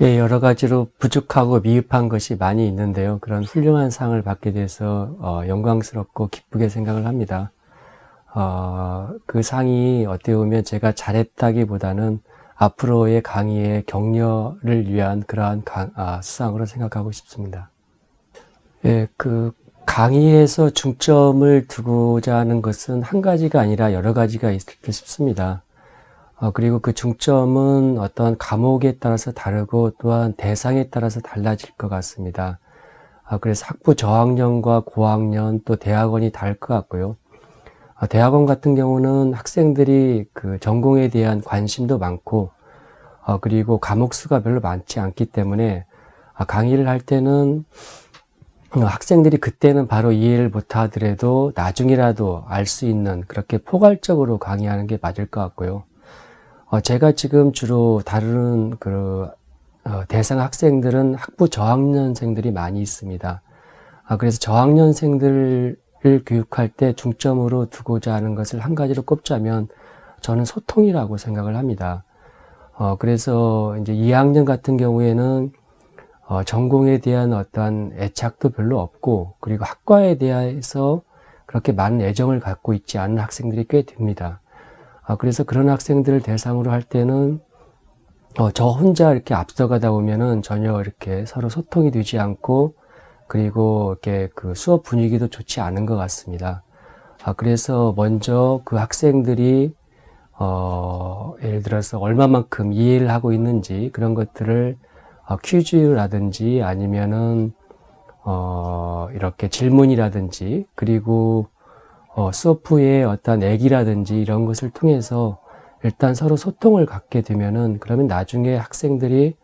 예, 여러 가지로 부족하고 미흡한 것이 많이 있는데요. 그런 훌륭한 상을 받게 돼서 어, 영광스럽고 기쁘게 생각을 합니다. 어, 그 상이 어떻게 보면 제가 잘했다기보다는 앞으로의 강의의 격려를 위한 그러한 강- 아, 수상으로 생각하고 싶습니다. 예, 그 강의에서 중점을 두고자 하는 것은 한 가지가 아니라 여러 가지가 있을 듯 싶습니다. 어, 그리고 그 중점은 어떤 과목에 따라서 다르고 또한 대상에 따라서 달라질 것 같습니다. 아, 그래서 학부 저학년과 고학년 또 대학원이 다를 것 같고요. 아, 대학원 같은 경우는 학생들이 그 전공에 대한 관심도 많고, 어, 그리고 과목 수가 별로 많지 않기 때문에 아, 강의를 할 때는 어, 학생들이 그때는 바로 이해를 못 하더라도 나중이라도 알 수 있는 그렇게 포괄적으로 강의하는 게 맞을 것 같고요. 어, 제가 지금 주로 다루는 그 어, 대상 학생들은 학부 저학년생들이 많이 있습니다. 아, 그래서 저학년생들을 교육할 때 중점으로 두고자 하는 것을 한 가지로 꼽자면 저는 소통이라고 생각을 합니다. 어, 그래서 이제 2학년 같은 경우에는 어, 전공에 대한 어떠한 애착도 별로 없고 그리고 학과에 대해서 그렇게 많은 애정을 갖고 있지 않은 학생들이 꽤 됩니다. 아, 그래서 그런 학생들을 대상으로 할 때는 어, 저 혼자 이렇게 앞서가다 보면은 전혀 이렇게 서로 소통이 되지 않고 그리고 이렇게 그 수업 분위기도 좋지 않은 것 같습니다. 아, 그래서 먼저 그 학생들이 어, 예를 들어서 얼마만큼 이해를 하고 있는지 그런 것들을 어, 퀴즈라든지 아니면은 어, 이렇게 질문이라든지 그리고 어, 후에 어떤 얘기라든지 이런 것을 통해서 일단 서로 소통을 갖게 되면은 그러면 나중에 학생들이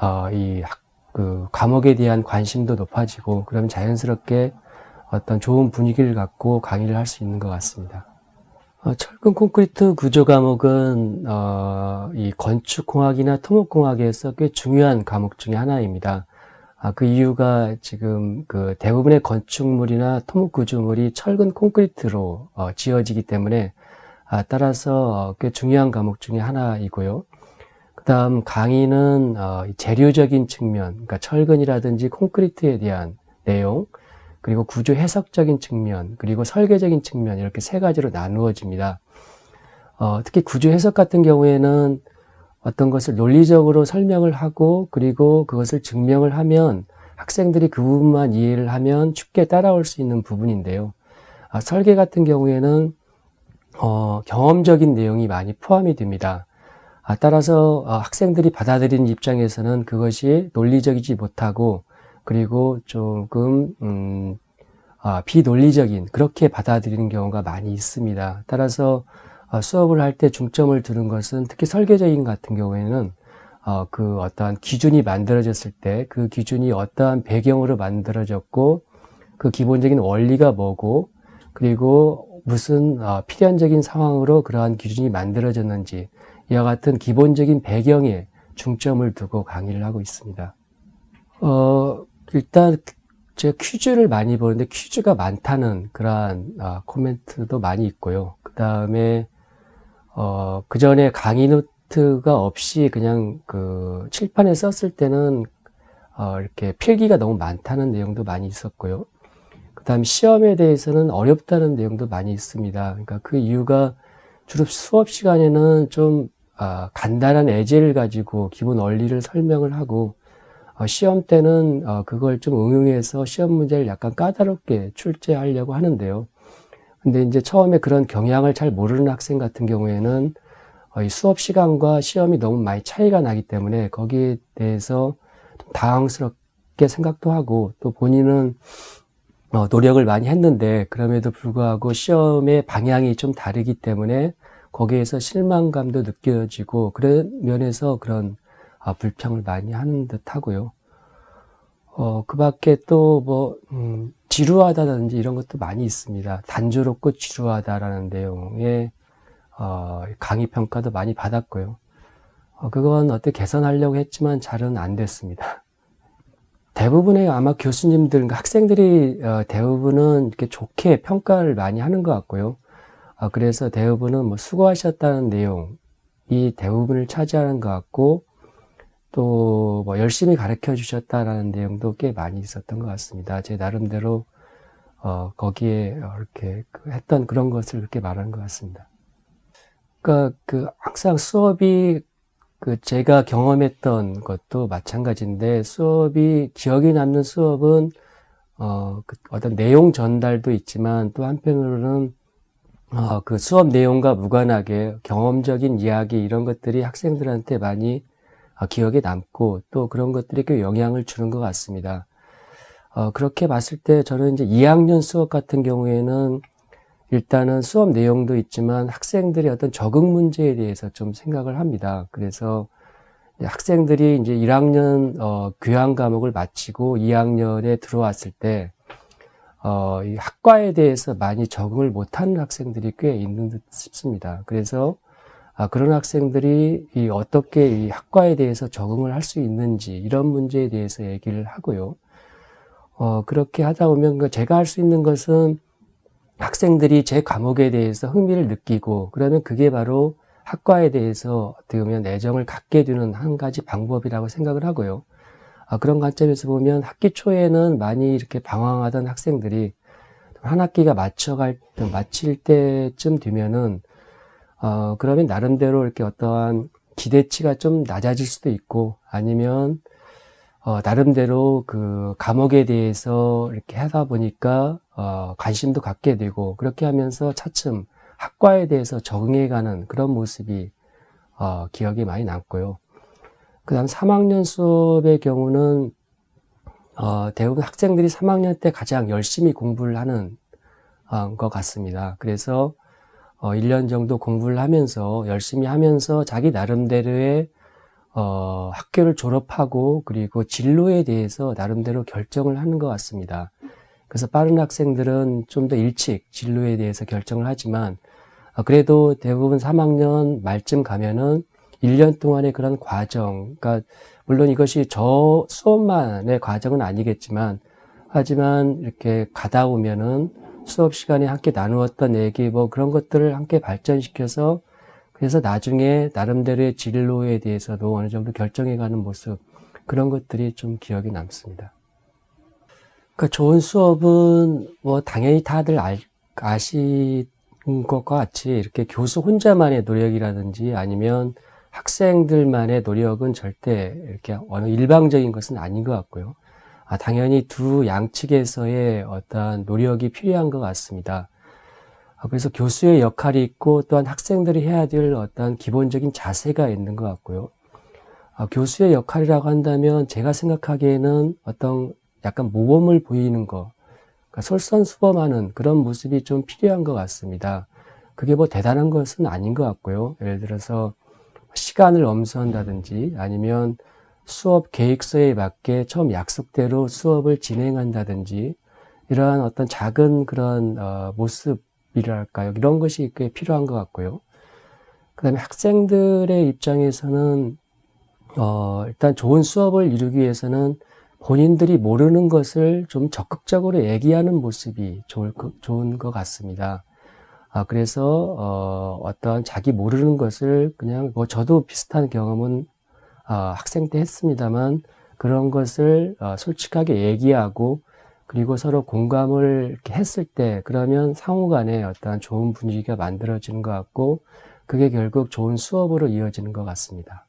어, 이 학, 그 과목에 대한 관심도 높아지고 그러면 자연스럽게 어떤 좋은 분위기를 갖고 강의를 할 수 있는 것 같습니다. 어, 철근 콘크리트 구조 과목은 어, 이 건축공학이나 토목공학에서 꽤 중요한 과목 중에 하나입니다. 아, 그 이유가 지금 그 대부분의 건축물이나 토목 구조물이 철근 콘크리트로 어, 지어지기 때문에 아, 따라서 어, 꽤 중요한 과목 중에 하나이고요. 그다음 강의는 어, 이 재료적인 측면, 그러니까 철근이라든지 콘크리트에 대한 내용, 그리고 구조 해석적인 측면, 그리고 설계적인 측면 이렇게 세 가지로 나누어집니다. 어, 특히 구조 해석 같은 경우에는 어떤 것을 논리적으로 설명을 하고 그리고 그것을 증명을 하면 학생들이 그 부분만 이해를 하면 쉽게 따라올 수 있는 부분인데요. 아, 설계 같은 경우에는 어, 경험적인 내용이 많이 포함이 됩니다. 아, 따라서 어, 학생들이 받아들이는 입장에서는 그것이 논리적이지 못하고 그리고 조금 음, 아, 비논리적인 그렇게 받아들이는 경우가 많이 있습니다. 따라서 어, 수업을 할 때 중점을 두는 것은 특히 설계적인 같은 경우에는 어, 그 어떠한 기준이 만들어졌을 때 그 기준이 어떠한 배경으로 만들어졌고 그 기본적인 원리가 뭐고 그리고 무슨 어, 필연적인 상황으로 그러한 기준이 만들어졌는지 이와 같은 기본적인 배경에 중점을 두고 강의를 하고 있습니다. 어, 일단 제가 퀴즈를 많이 보는데 퀴즈가 많다는 그러한 아, 코멘트도 많이 있고요. 그 다음에 어, 그 전에 강의 노트가 없이 그냥 그 칠판에 썼을 때는 어, 이렇게 필기가 너무 많다는 내용도 많이 있었고요. 그 다음 시험에 대해서는 어렵다는 내용도 많이 있습니다. 그러니까 그 이유가 주로 수업 시간에는 좀 아, 간단한 예제를 가지고 기본 원리를 설명을 하고 어, 시험 때는 어, 그걸 좀 응용해서 시험 문제를 약간 까다롭게 출제하려고 하는데요. 근데 이제 처음에 그런 경향을 잘 모르는 학생 같은 경우에는 어, 이 수업 시간과 시험이 너무 많이 차이가 나기 때문에 거기에 대해서 좀 당황스럽게 생각도 하고 또 본인은 어, 노력을 많이 했는데 그럼에도 불구하고 시험의 방향이 좀 다르기 때문에 거기에서 실망감도 느껴지고 그런 면에서 그런 아, 불평을 많이 하는 듯 하고요. 어, 그 밖에 또 뭐, 음, 지루하다든지 이런 것도 많이 있습니다. 단조롭고 지루하다라는 내용의, 어, 강의 평가도 많이 받았고요. 어, 그건 어떻게 개선하려고 했지만 잘은 안 됐습니다. 대부분의 아마 교수님들, 그러니까 학생들이 어, 대부분은 이렇게 좋게 평가를 많이 하는 것 같고요. 어, 그래서 대부분은 뭐 수고하셨다는 내용이 대부분을 차지하는 것 같고, 또 뭐 열심히 가르쳐 주셨다라는 내용도 꽤 많이 있었던 것 같습니다. 제 나름대로 어, 거기에 이렇게 그 했던 그런 것을 그렇게 말하는 것 같습니다. 그러니까 그 항상 수업이 그 제가 경험했던 것도 마찬가지인데 수업이 기억에 남는 수업은 어, 그 어떤 내용 전달도 있지만 또 한편으로는 어, 그 수업 내용과 무관하게 경험적인 이야기 이런 것들이 학생들한테 많이 어, 기억에 남고 또 그런 것들이 꽤 영향을 주는 것 같습니다. 어, 그렇게 봤을 때 저는 이제 2학년 수업 같은 경우에는 일단은 수업 내용도 있지만 학생들의 어떤 적응 문제에 대해서 좀 생각을 합니다. 그래서 학생들이 이제 1학년 어, 교양 과목을 마치고 2학년에 들어왔을 때 어, 이 학과에 대해서 많이 적응을 못하는 학생들이 꽤 있는 듯 싶습니다. 그래서 아, 그런 학생들이 이 어떻게 이 학과에 대해서 적응을 할 수 있는지 이런 문제에 대해서 얘기를 하고요. 어, 그렇게 하다 보면 그 제가 할 수 있는 것은 학생들이 제 과목에 대해서 흥미를 느끼고 그러면 그게 바로 학과에 대해서 어떻게 보면 애정을 갖게 되는 한 가지 방법이라고 생각을 하고요. 아, 그런 관점에서 보면 학기 초에는 많이 이렇게 방황하던 학생들이 한 학기가 맞춰갈, 마칠 때쯤 되면은 어, 그러면 나름대로 이렇게 어떠한 기대치가 좀 낮아질 수도 있고 아니면 어, 나름대로 그 과목에 대해서 이렇게 하다 보니까 어, 관심도 갖게 되고 그렇게 하면서 차츰 학과에 대해서 적응해가는 그런 모습이 어, 기억이 많이 남고요. 그 다음 3학년 수업의 경우는 어, 대부분 학생들이 3학년 때 가장 열심히 공부를 하는 어, 것 같습니다. 그래서 어, 1년 정도 공부를 하면서 열심히 하면서 자기 나름대로의 어, 학교를 졸업하고 그리고 진로에 대해서 나름대로 결정을 하는 것 같습니다. 그래서 빠른 학생들은 좀 더 일찍 진로에 대해서 결정을 하지만 어, 그래도 대부분 3학년 말쯤 가면은 1년 동안의 그런 과정, 그러니까 물론 이것이 저 수업만의 과정은 아니겠지만 하지만 이렇게 가다 보면은 수업 시간에 함께 나누었던 얘기 뭐 그런 것들을 함께 발전시켜서 그래서 나중에 나름대로의 진로에 대해서도 어느 정도 결정해가는 모습 그런 것들이 좀 기억에 남습니다. 그러니까 좋은 수업은 뭐 당연히 다들 알, 아시는 것과 같이 이렇게 교수 혼자만의 노력이라든지 아니면 학생들만의 노력은 절대 이렇게 어느 일방적인 것은 아닌 것 같고요. 아, 당연히 두 양측에서의 어떤 노력이 필요한 것 같습니다. 아, 그래서 교수의 역할이 있고 또한 학생들이 해야 될 어떤 기본적인 자세가 있는 것 같고요. 아, 교수의 역할이라고 한다면 제가 생각하기에는 어떤 약간 모범을 보이는 것, 그러니까 솔선수범하는 그런 모습이 좀 필요한 것 같습니다. 그게 뭐 대단한 것은 아닌 것 같고요. 예를 들어서 시간을 엄수한다든지 아니면 수업 계획서에 맞게 처음 약속대로 수업을 진행한다든지 이러한 어떤 작은 그런 어, 모습이랄까요 이런 것이 꽤 필요한 것 같고요. 그 다음에 학생들의 입장에서는 어, 일단 좋은 수업을 이루기 위해서는 본인들이 모르는 것을 좀 적극적으로 얘기하는 모습이 좋을, 좋은 것 같습니다. 아, 그래서, 어, 어떤 자기 모르는 것을 그냥, 뭐, 저도 비슷한 경험은 어, 학생 때 했습니다만 그런 것을 어, 솔직하게 얘기하고 그리고 서로 공감을 이렇게 했을 때 그러면 상호 간에 어떤 좋은 분위기가 만들어지는 것 같고 그게 결국 좋은 수업으로 이어지는 것 같습니다.